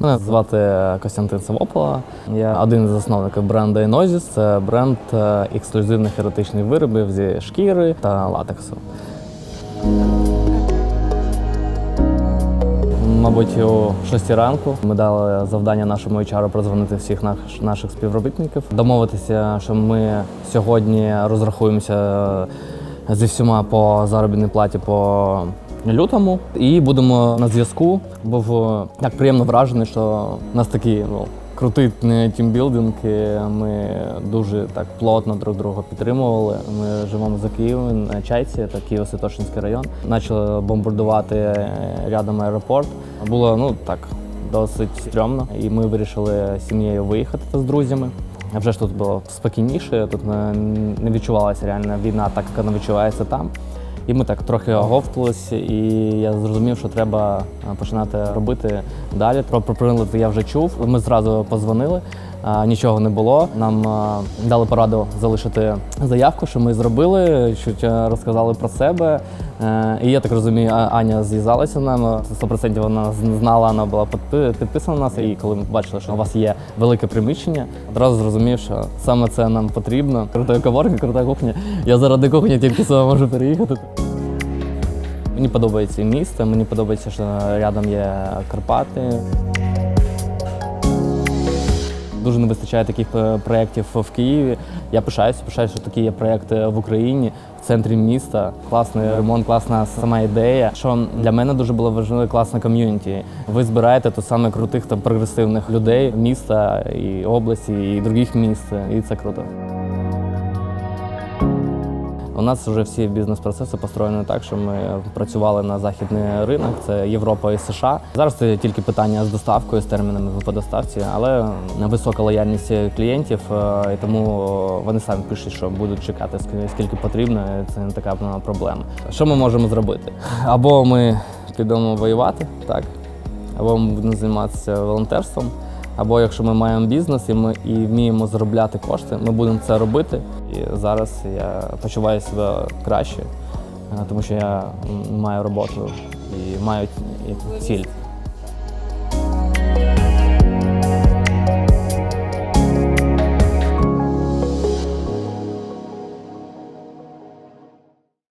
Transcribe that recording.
Мене звати Костянтин Савопола. Я один із засновників бренду Enosis. Це бренд е, ексклюзивних еротичних виробів зі шкіри та латексу. Мабуть, о 6 ранку ми дали завдання нашому HR прозвонити всіх наш, наших співробітників, домовитися, що ми сьогодні розрахуємося зі всіма по заробітній платі по лютому і будемо на зв'язку. Був е, так приємно вражений, що у нас такий ну, крутий е, тімбілдинг. Ми дуже так плотно друг друга підтримували. Ми живемо за Києвом на Чайці, це Києво-Святошинський район. Почали бомбардувати е, рядом аеропорт. Було ну так досить стрьомно, і ми вирішили з сім'єю виїхати з друзями. Вже ж тут було спокійніше, тут не- не відчувалася реальна війна, так як вона відчувається там. І ми так трохи оговталися, і я зрозумів, що треба починати робити далі. Про прилад я вже чув. Ми зразу позвонили, нічого не було. Нам дали пораду залишити заявку, що ми зробили, що е, розказали про себе. Е, І я так розумію, Аня зв'язалася з нами. 100% вона знала, вона була підписана на нас. І коли ми побачили, що у вас є велике приміщення, одразу зрозумів, що саме це нам потрібно. Крута коворка, крута кухня. Я заради кухні тільки сюди можу переїхати. Мені подобається місто, мені подобається, що рядом є Карпати. Дуже не вистачає таких е, проєктів в Києві. Я пишаюся, пишаюся, що такі є проєкти в Україні, в центрі міста. Класний ремонт, класна сама ідея. Що для мене дуже було важливо класна ком'юніті. Ви збираєте тут саме крутих та прогресивних людей міста і області, і других міст, і це круто. У нас вже всі бізнес-процеси построєні так, що ми працювали на західний ринок, це Європа і США. Зараз це тільки питання з доставкою, з термінами по доставці, але висока лояльність клієнтів, е, і тому вони самі пишуть, що будуть чекати скільки потрібно. Це не така проблема. Що ми можемо зробити? Або ми підемо воювати, так, або ми будемо займатися волонтерством. Або якщо ми маємо бізнес і ми і вміємо заробляти кошти, ми будемо це робити. І зараз я почуваю себе краще, е, тому що я маю роботу і маю ціль.